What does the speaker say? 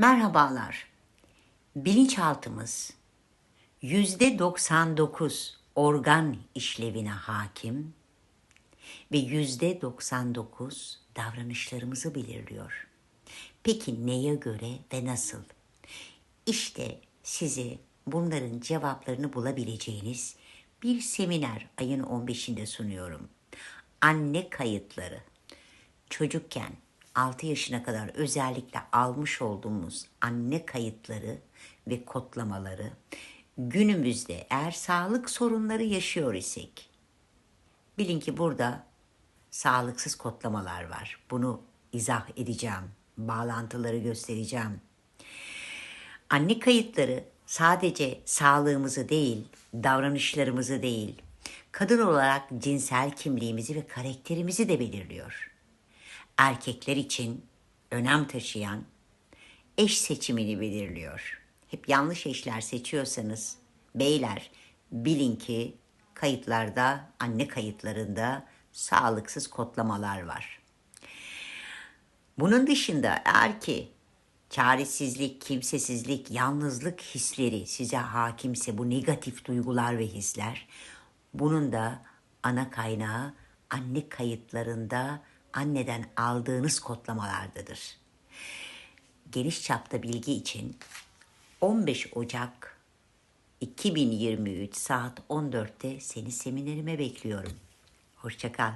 Merhabalar. Bilinçaltımız yüzde 99 organ işlevine hakim ve yüzde 99 davranışlarımızı belirliyor. Peki neye göre ve nasıl? İşte size bunların cevaplarını bulabileceğiniz bir seminer ayın 15'inde sunuyorum. Anne kayıtları çocukken 6 yaşına kadar özellikle almış olduğumuz anne kayıtları ve kodlamaları günümüzde eğer sağlık sorunları yaşıyor isek bilin ki burada sağlıksız kodlamalar var. Bunu izah edeceğim. Bağlantıları göstereceğim. Anne kayıtları sadece sağlığımızı değil, davranışlarımızı değil, kadın olarak cinsel kimliğimizi ve karakterimizi de belirliyor. Erkekler için önem taşıyan eş seçimini belirliyor. Hep yanlış eşler seçiyorsanız beyler bilin ki kayıtlarda, anne kayıtlarında sağlıksız kodlamalar var. Bunun dışında eğer ki çaresizlik, kimsesizlik, yalnızlık hisleri size hakimse bu negatif duygular ve hisler bunun da ana kaynağı anne kayıtlarında anneden aldığınız kodlamalardadır. Geniş çapta bilgi için 15 Ocak 2023 saat 14'te seni seminerime bekliyorum. Hoşçakal.